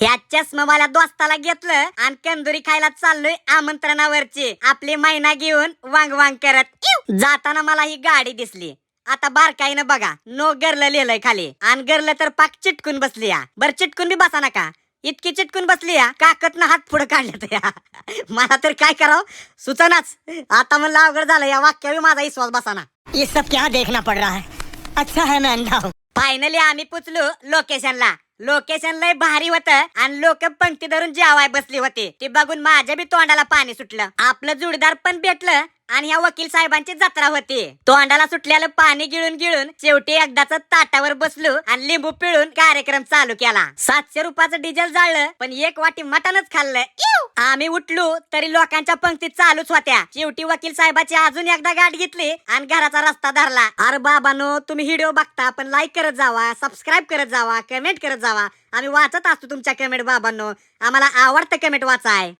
ह्या चष्मावाल्या दोस्ताला घेतलं आणि कंदुरी खायला चाललोय आमंत्रणावरची. आपली मैना घेऊन वांग वांग करत. जाताना मला ही गाडी दिसली. आता बारकाईनं बघा नो गरलं लिहिलंय खाली. आणि गरलं तर पाक चिटकून बसली या. बर चिटकून बी बसा नका. इतकी चिटकून बसली या काकतनं हात पुढे काढले या. मला तर काय करावं? सुचनाच. आता म्हणलं अवघड झालं या वाक्यावी माझा विश्वास बसाना. ये सब क्या देखना पड़ रहा है? अच्छा है मैं अंधा हूँ। फायनली आम्ही पुचलो लोकेशनला लोकेशन लय भारी होत. आणि लोक पंक्ती धरून जेवाय बसली होती. ते बघून माझ्या बी तोंडाला पाणी सुटलं. आपलं जुडदार पण भेटलं. आणि ह्या वकील साहेबांची जत्रा होती. तोंडाला सुटल्याला पाणी गिळून गिळून शेवटी एकदाच ताटावर बसलो आणि लिंबू पिळून कार्यक्रम चालू केला. सातशे रुपयाचं डिझेल जाळलं पण एक वाटी मटणच खाल्लं. आम्ही उठलो तरी लोकांच्या पंक्ती चालूच होत्या. शेवटी वकील साहेबाची अजून एकदा गाठ घेतली आणि घराचा रस्ता धरला. अरे बाबानो तुम्ही व्हिडिओ बघता पण लाईक करत जावा सबस्क्राईब करत जावा कमेंट करत जावा. आम्ही वाचत असतो तुमच्या कमेंट बाबांनो. आम्हाला आवडतं कमेंट वाचाय.